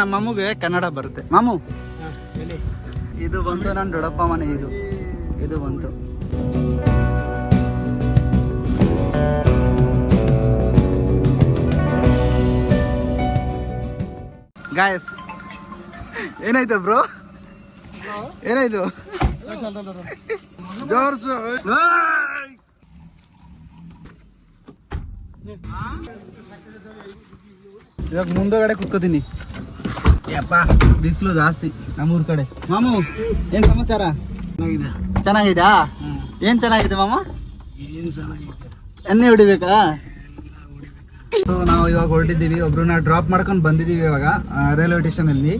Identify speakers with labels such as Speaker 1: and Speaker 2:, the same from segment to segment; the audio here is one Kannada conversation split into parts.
Speaker 1: ನಮ್ಮ ಅಮ್ಮಗೆ ಕನ್ನಡ ಬರುತ್ತೆ. ಮಾಮು ಇದು ಬಂತು ನನ್ನ ದೊಡ್ಡಪ್ಪ ಮನೆ ಇದು. ಇದು ಬಂತು. ಗಾಯಸ್ ಏನಾಯ್ತು ಬ್ರೋ? ಏನಾಯ್ತು? ಜಾರ್ಜ್ ಇವಾಗ ಮುಂದಗಡೆ ಕುತ್ಕೋತೀನಿ. ಯಪ್ಪ ಬಿಸಿಲು ಜಾಸ್ತಿ ನಮ್ಮೂರ್ ಕಡೆ. ಮಾಮು ಏನ್ ಸಮಾಚಾರ? ಚೆನ್ನಾಗಿದಾ. ಏನ್ ಚೆನ್ನಾಗಿದೆ ಮಾಮ? ಎಣ್ಣೆ ಹೊಡಿಬೇಕಾ? ಸೊ ನಾವು ಇವಾಗ ಹೊರಟಿದ್ದೀವಿ. ಒಬ್ರನ್ನ ಡ್ರಾಪ್ ಮಾಡ್ಕೊಂಡು ಬಂದಿದ್ದೀವಿ ಇವಾಗ ರೈಲ್ವೆ ಸ್ಟೇಷನ್ ಅಲ್ಲಿ.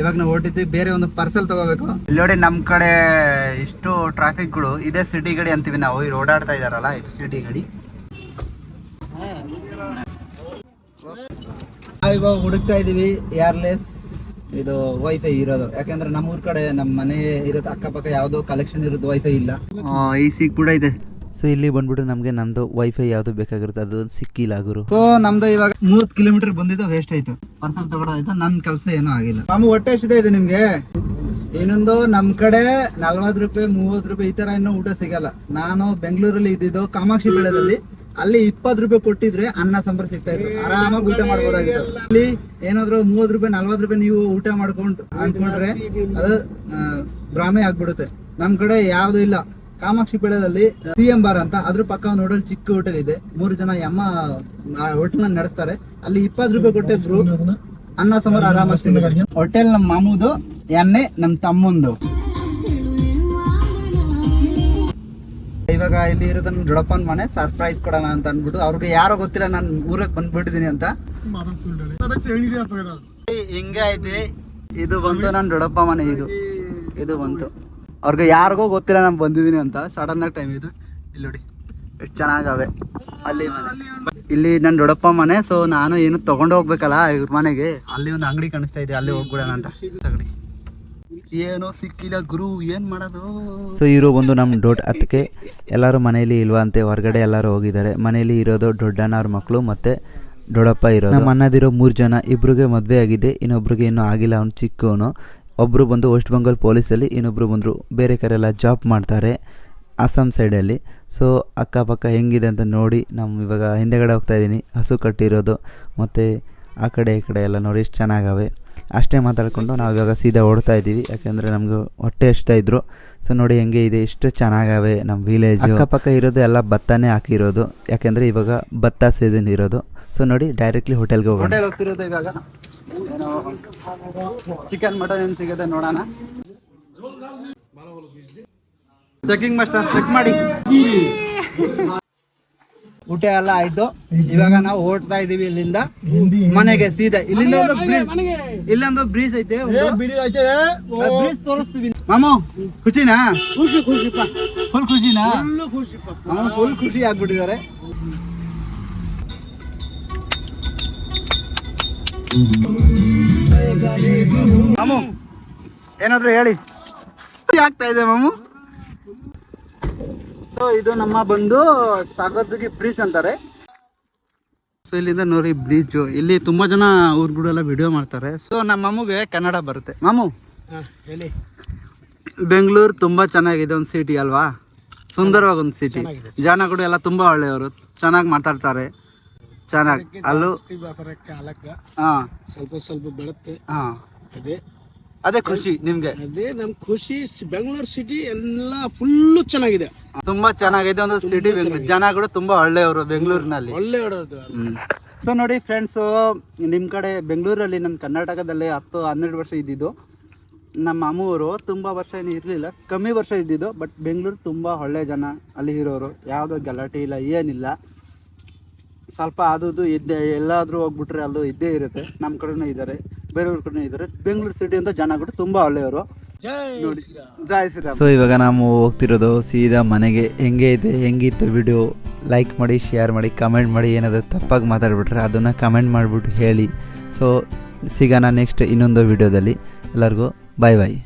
Speaker 1: ಇವಾಗ ನಾವು ಹೊರಟಿದ್ದೀವಿ ಬೇರೆ ಒಂದು ಪಾರ್ಸೆಲ್ ತಗೋಬೇಕು. ಇಲ್ಲಿ ನೋಡಿ ನಮ್ಮ ಕಡೆ ಇಷ್ಟು ಟ್ರಾಫಿಕ್ಗಳು ಇದೇ ಸಿಟಿ ಗಡಿ ಅಂತೀವಿ ನಾವು. ಇಲ್ಲಿ ಓಡಾಡ್ತಾ ಇದಾರಲ್ಲ ಇದು ಸಿಟಿ ಗಡಿ. ನಾವು ಇವಾಗ ಹುಡುಕ್ತಾ ಇದೀವಿ ಏರ್ಲೆಸ್ ಇದು ವೈಫೈ ಇರೋದು. ಯಾಕಂದ್ರೆ ನಮ್ಮೂರ್ ಕಡೆ ನಮ್ಮ ಮನೆ ಇರೋದು ಅಕ್ಕಪಕ್ಕ ಯಾವ್ದೋ ಕಲೆಕ್ಷನ್ ಇರೋದು ವೈಫೈ ಇಲ್ಲ. ಈ ಸಿ ಕೂಡ ಇದೆ.
Speaker 2: ಸೊ ಇಲ್ಲಿ ಬಂದ್ಬಿಟ್ಟು ನಮಗೆ ನಮ್ದು ವೈಫೈ ಯಾವ್ದು ಬೇಕಾಗಿರುತ್ತೆ? ಅದು ಸಿಕ್ಕಿಲ್ಲ ಗುರು.
Speaker 1: ಸೊ ನಮ್ದು ಇವಾಗ ಮೂವತ್ ಕಿಲೋಮೀಟರ್ ಬಂದಿದ್ದು ವೇಸ್ಟ್ ಆಯ್ತು. ಪರ್ಸನ್ ತಗೊಳೋದಾಯ್ತು. ನನ್ ಕೆಲಸ ಏನೂ ಆಗಿಲ್ಲ. ನಮ್ಮ ಹೊಟ್ಟೆ ಎಷ್ಟಿದೆ ಇದೆ ನಿಮ್ಗೆ? ಇನ್ನೊಂದು ನಮ್ ಕಡೆ ನಲ್ವತ್ ರೂಪಾಯಿ ಮೂವತ್ ರೂಪಾಯಿ ಈ ತರ ಇನ್ನೂ ಊಟ ಸಿಗಲ್ಲ. ನಾನು ಬೆಂಗಳೂರಲ್ಲಿ ಇದ್ದಿದ್ದು ಕಾಮಾಕ್ಷಿ ಬೆಳೆದಲ್ಲಿ ಅಲ್ಲಿ ಇಪ್ಪತ್ ರೂಪಾಯಿ ಕೊಟ್ಟಿದ್ರೆ ಅನ್ನ ಸಾಂಬಾರ್ ಸಿಗ್ತಾ ಇದ್ರು. ಆರಾಮಾಗಿ ಊಟ ಮಾಡ್ಬೋದಾಗಿತ್ತು. ಇಲ್ಲಿ. ಏನಾದ್ರು ಮೂವತ್ ರೂಪಾಯಿ ನಲ್ವತ್ ರೂಪಾಯಿ ನೀವು ಊಟ ಮಾಡ್ಕೊಂಡು ಅನ್ಕೊಂಡ್ರೆ ಅದು ಭ್ರಾಮೆ ಆಗ್ಬಿಡುತ್ತೆ. ನಮ್ ಕಡೆ ಯಾವ್ದು ಇಲ್ಲ. ಕಾಮಾಕ್ಷಿ ಬೆಳೆದಲ್ಲಿ ಸಿ ಎಂ ಬಾರ್ ಅಂತ ಅದ್ರ ಪಕ್ಕ ಒಂದು ಹೋಟೆಲ್ ಚಿಕ್ಕ ಹೋಟೆಲ್ ಇದೆ. ಮೂರು ಜನ ಯಮ್ಮ ಹೋಟೆಲ್ ನಡೆಸ್ತಾರೆ. ಅಲ್ಲಿ ಇಪ್ಪತ್ತು ರೂಪಾಯಿ ಕೊಟ್ಟಿದ್ರು. ಅನ್ನ ಸಾಂಬಾರ್ ಆರಾಮಾಗಿ ಹೋಟೆಲ್ ನಮ್ಮ ಮಾಮೂದು ಎಣ್ಣೆ ನಮ್ಮ ತಮ್ಮಂದು. ಇವಾಗ ಇಲ್ಲಿ ಇರೋದನ್ನ ದೊಡ್ಡಪ್ಪನ ಮನೆ ಸರ್ಪ್ರೈಸ್ ಕೊಡೋಣ ಅಂತ ಅಂದ್ಬಿಟ್ಟು ಅವ್ರಿಗೆ ಯಾರೋ ಗೊತ್ತಿಲ್ಲ, ನಾನು ಊರಿಗೆ ಬಂದ್ಬಿಟ್ಟಿದೀನಿ ಅಂತ. ಹಿಂಗೆ ಇದು ಬಂತು ನನ್ನ ದೊಡ್ಡಪ್ಪ ಮನೆ ಇದು. ಇದು ಬಂತು. ಅವ್ರಿಗೆ ಯಾರಿಗೂ ಗೊತ್ತಿಲ್ಲ, ನಾನು ಬಂದಿದ್ದೀನಿ ಅಂತ. ಸಡನ್ ಆಗಿ ಟೈಮ್ ಇದು. ಇಲ್ಲಿ ನೋಡಿ. ಎಷ್ಟು ಚೆನ್ನಾಗವೆ. ಅಲ್ಲಿ ಇಲ್ಲಿ ನನ್ನ ದೊಡ್ಡಪ್ಪ ಮನೆ ಸೊ ನಾನು ಏನು ತೊಗೊಂಡು ಹೋಗ್ಬೇಕಲ್ಲ ಇವ್ರ ಮನೆಗೆ. ಅಲ್ಲಿ ಒಂದು ಅಂಗಡಿ ಕಾಣಿಸ್ತಾ ಇದೆ, ಅಲ್ಲಿ ಹೋಗ್ಬಿಡೋಣ ಅಂತ. ತಗಡಿ ಏನೋ ಸಿಕ್ಕಿಲ್ಲ ಗುರು ಏನ್ ಮಾಡೋದು?
Speaker 2: ಸೊ ಇರೋ ಬಂದು ನಮ್ಮ ದೊಡ್ಡ ಅತ್ತಕ್ಕೆ ಎಲ್ಲರೂ ಮನೆಯಲ್ಲಿ ಇಲ್ವಾ ಅಂತ ಹೊರಗಡೆ ಎಲ್ಲರೂ ಹೋಗಿದ್ದಾರೆ. ಮನೆಯಲ್ಲಿ ಇರೋದು ದೊಡ್ಡಣ್ಣವ್ರ ಮಕ್ಕಳು ಮತ್ತು ದೊಡ್ಡಪ್ಪ ಇರೋದು. ನಮ್ಮ ಅಣ್ಣದಿರೋ ಮೂರು ಜನ ಇಬ್ಬರಿಗೆ ಮದುವೆ ಆಗಿದೆ. ಇನ್ನೊಬ್ರಿಗೆ ಇನ್ನೂ ಆಗಿಲ್ಲ ಅವ್ನು ಚಿಕ್ಕವನು. ಒಬ್ಬರು ಬಂದು ವೆಸ್ಟ್ ಬೆಂಗಾಲ್ ಪೊಲೀಸಲ್ಲಿ ಇನ್ನೊಬ್ಬರು ಬಂದರು ಬೇರೆ ಕಡೆ ಎಲ್ಲ ಜಾಬ್ ಮಾಡ್ತಾರೆ ಅಸ್ಸಾಂ ಸೈಡಲ್ಲಿ ಸೊ ಅಕ್ಕಪಕ್ಕ ಹೆಂಗಿದೆ ಅಂತ ನೋಡಿ ನಮ್ಮ ಇವಾಗ ಹಿಂದೆಗಡೆ ಹೋಗ್ತಾ ಇದ್ದೀನಿ. ಹಸು ಕಟ್ಟಿರೋದು. ಮತ್ತು ಆ ಕಡೆ ಈ ಕಡೆ ಎಲ್ಲ ನೋಡಿ ಎಷ್ಟು ಚೆನ್ನಾಗವೆ. ಅಷ್ಟೇ ಮಾತಾಡಿಕೊಂಡು ನಾವು ಇವಾಗ ಸೀದಾ ಓಡ್ತಾ ಇದ್ದೀವಿ. ಯಾಕೆಂದರೆ ನಮಗೆ ಹೊಟ್ಟೆ ಹಚ್ತಾ ಇದ್ರು. ಸೊ ನೋಡಿ ಹೆಂಗೆ ಇದೆ ಎಷ್ಟು ಚೆನ್ನಾಗವೆ ನಮ್ಮ ವಿಲೇಜ್ ಅಕ್ಕಪಕ್ಕ ಇರೋದು ಎಲ್ಲ ಭತ್ತನೇ ಹಾಕಿರೋದು. ಯಾಕೆಂದರೆ ಇವಾಗ ಭತ್ತ ಸೀಸನ್ ಇರೋದು. ಸೊ ನೋಡಿ ಡೈರೆಕ್ಟ್ಲಿ ಹೋಟೆಲ್ಗೆ ಹೋಗೋಣ.
Speaker 1: ಹೋಟೆಲ್ ಹೋಗ್ತಿರೋದು ಇವಾಗ. ಏನೋ ಚಿಕನ್ ಮಟನ್ ಏನು ಸಿಗುತ್ತೆ ನೋಡೋಣ. ಚೆಕಿಂಗ್ ಮಾಸ್ಟರ್ ಚೆಕ್ ಮಾಡಿ. ಊಟ ಎಲ್ಲ ಆಯ್ತು. ಇವಾಗ ನಾವು ಓಡ್ತಾ ಇದೀವಿ ಇಲ್ಲಿಂದ. ಮನೆಗೆ ಸೀದಾ. ಇಲ್ಲಿಂದ ಒಂದು ಬ್ರೀಸ್ ಇಲ್ಲೊಂದು ಬ್ರಿಜ್ ಐತೆ ಬ್ರೀಸ್ ತೋರಿಸ್ತೀವಿ. ಮಾಮು ಖುಷಿನಾ? ಖುಷಿ ಖುಷಿ ಫುಲ್ ಖುಷಿನಾ? ಫುಲ್ ಖುಷಿ ಆಗ್ಬಿಟ್ಟಿದ್ದಾರೆ. ಮಾಮು ಏನಾದ್ರು ಹೇಳಿ. ಖುಷಿ ಆಗ್ತಾ ಇದೆ ಮಾಮು. ಸೊ ಇದು ನಮ್ಮ ಬಂದು ಸಾಗರ್ದುಗಿ ಬ್ರಿಡ್ಜ್ ಅಂತಾರೆ. ಸೊ ಇಲ್ಲಿಂದ ನೋಡಿ ಬ್ರಿಡ್ಜ್ ಇಲ್ಲಿ ತುಂಬಾ ಜನ ಊರ್ಗಳೆಲ್ಲ ವಿಡಿಯೋ ಮಾಡ್ತಾರೆ. ಸೊ ನಮ್ಮ ಮಮ್ಮಗೆ ಕನ್ನಡ ಬರುತ್ತೆ. ಮಾಮು?
Speaker 3: ಹೇಳಿ.
Speaker 1: ಬೆಂಗಳೂರು ತುಂಬಾ ಚೆನ್ನಾಗಿದೆ ಒಂದು ಸಿಟಿ ಅಲ್ವಾ? ಸುಂದರವಾಗಿ ಒಂದು ಸಿಟಿ ಜನಗಳು ಎಲ್ಲ ತುಂಬಾ ಒಳ್ಳೆಯವರು. ಚೆನ್ನಾಗಿ ಮಾತಾಡ್ತಾರೆ. ಚೆನ್ನಾಗಿ. ಅಲ್ಲೂ ಹಾ.
Speaker 3: ಸ್ವಲ್ಪ ಸ್ವಲ್ಪ ಬೆಳತ್ತೆ.
Speaker 1: ಹಾ.
Speaker 3: ಅದೇ.
Speaker 1: ಅದೇ ಖುಷಿ ನಿಮ್ಗೆ.
Speaker 3: ಅದೇ ನಮ್ ಖುಷಿ ಬೆಂಗಳೂರು ಸಿಟಿ ಎಲ್ಲ ಫುಲ್ಲು ಚೆನ್ನಾಗಿದೆ.
Speaker 1: ತುಂಬಾ ಚೆನ್ನಾಗಿದೆ ಒಂದು ಸಿಟಿ ಜನಗಳು ತುಂಬಾ ಒಳ್ಳೆಯವರು ಬೆಂಗಳೂರಿನಲ್ಲಿ.
Speaker 3: ಒಳ್ಳೆ
Speaker 1: ಸೊ ನೋಡಿ ಫ್ರೆಂಡ್ಸು ನಿಮ್ಮ ಕಡೆ ಬೆಂಗಳೂರಲ್ಲಿ ನಮ್ಮ ಕರ್ನಾಟಕದಲ್ಲಿ ಹತ್ತು ಹನ್ನೆರಡು ವರ್ಷ ಇದ್ದಿದ್ದು. ನಮ್ಮ ಅಮ್ಮವರು ತುಂಬ ವರ್ಷ ಏನು ಇರಲಿಲ್ಲ. ಕಮ್ಮಿ ವರ್ಷ ಇದ್ದಿದ್ದು ಬಟ್ ಬೆಂಗಳೂರು ತುಂಬ ಒಳ್ಳೆ ಜನ ಅಲ್ಲಿ ಇರೋರು. ಯಾವುದೋ ಗಲಾಟೆ ಇಲ್ಲ ಏನಿಲ್ಲ. ಸ್ವಲ್ಪ ಅದು ಇದ್ದೇ ಎಲ್ಲಾದರೂ ಹೋಗ್ಬಿಟ್ರೆ ಅಲ್ಲೂ ಇದ್ದೇ ಇರುತ್ತೆ. ನಮ್ಮ ಕಡೆನೂ ಇದ್ದಾರೆ. ಬೇರೆಯವ್ರ ಕಡೆ ಇದ್ದಾರೆ. ಬೆಂಗಳೂರು ಸಿಟಿ ಅಂತ ಜನಗಳು ತುಂಬ ಒಳ್ಳೆಯವರು
Speaker 3: ಜೈ
Speaker 1: ನೋಡಿ ಜೈ ಶ್ರೀರಾಮ್.
Speaker 2: ಸೊ ಇವಾಗ ನಾವು ಹೋಗ್ತಿರೋದು ಸೀದಾ ಮನೆಗೆ. ಹೆಂಗೆ ಇದೆ ಹೆಂಗಿತ್ತು ವಿಡಿಯೋ ಲೈಕ್ ಮಾಡಿ ಶೇರ್ ಮಾಡಿ ಕಮೆಂಟ್ ಮಾಡಿ ಏನಾದರೂ ತಪ್ಪಾಗಿ ಮಾತಾಡ್ಬಿಟ್ರೆ ಅದನ್ನು ಕಮೆಂಟ್ ಮಾಡಿಬಿಟ್ಟು ಹೇಳಿ. ಸೊ ಸಿಗೋಣ ನೆಕ್ಸ್ಟ್ ಇನ್ನೊಂದು ವಿಡಿಯೋದಲ್ಲಿ ಎಲ್ಲರಿಗೂ ಬಾಯ್ ಬಾಯ್